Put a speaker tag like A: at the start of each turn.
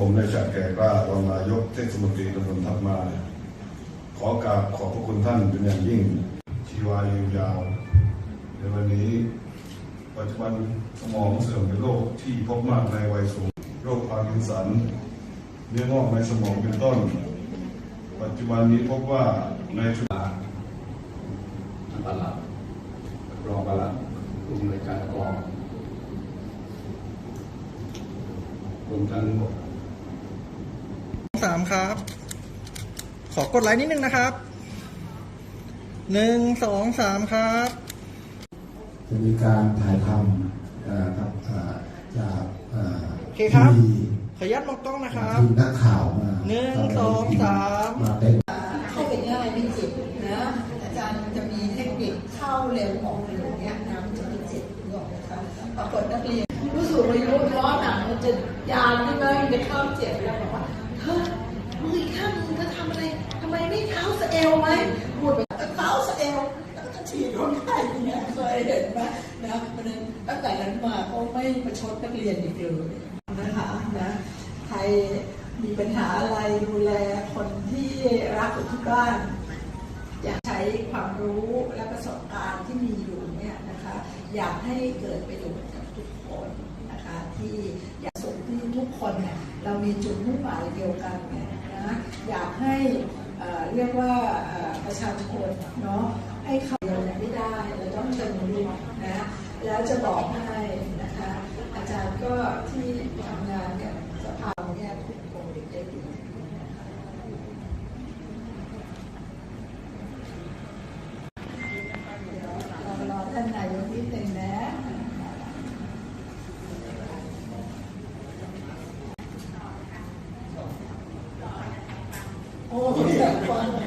A: ผมในชาติแก่กล้ารองนายกเทศมนตรีตำบลทับมา ขอกราบขอบพระคุณท่านเป็นอย่างยิ่ง ชีวายืนยาว ในวันนี้ปัจจุบันสมองเสื่อมเป็นโรคที่พบมากในวัยสูง โรคพาร์กินสัน เนื้องอกในสมองเป็นต้น ปัจจุบันนี้พบว่าในชุม
B: ท่านประหลัดรองประหลัดกลุ่มในการกองรวมทั้ง
C: สามครับ ขอกดไลค์นิดนึงนะครับหนึ่งสองสามครับ
D: จะมีการถ่ายทำเอ่อครับเอ่อจากเอ่อ
C: โอเคครับ
D: ทีวี
C: ขออนุญาตมองกล้องนะครับ
D: ทีมนักข่าวมา
C: หนึ่งสองสาม
D: มาเป็น
E: เข้าไปง่ายไม่เจ็บนะอาจารย์จะมีเทคนิคเข้าเร็วออกเร็วเนี้ยนะมันจะไม่เจ็บนึกออกไหมคะปรากฏนักเรียนผู้สูงอายุล้อหนังมันจะยานใช่ไหมมันจะเข้าเจ็บแล้วบอกว่า เธอมืออีกข้างมึงจะทำอะไรทำไมไม่เท้าสะเอวไหมพูดไปเท้าสะเอวแล้วก็ฉีดคนไข้เนี่ยเคยเห็นไหมนะเพราะนั้นตั้งแต่นั้นมาเขาไม่ประชดนักเรียนอีกเลยนะคะนะใครมีปัญหาอะไรดูแลคนที่รักอยู่ที่บ้านอยากใช้ความรู้และประสบการณ์ที่มีอยู่เนี่ยนะคะ อยากให้เกิดประโยชน์กับทุกคนนะคะที่อยาก เรามีจุดมุ่งหมายเดียวกันเนี่ยนะอยากให้เรียกว่าประชาชนเนาะให้เขาเดียวเนี่ยไม่ได้เราต้องเติมรวมนะแล้วจะบอกให้นะคะอาจารย์ก็ที่ทำงาน Oh, yeah.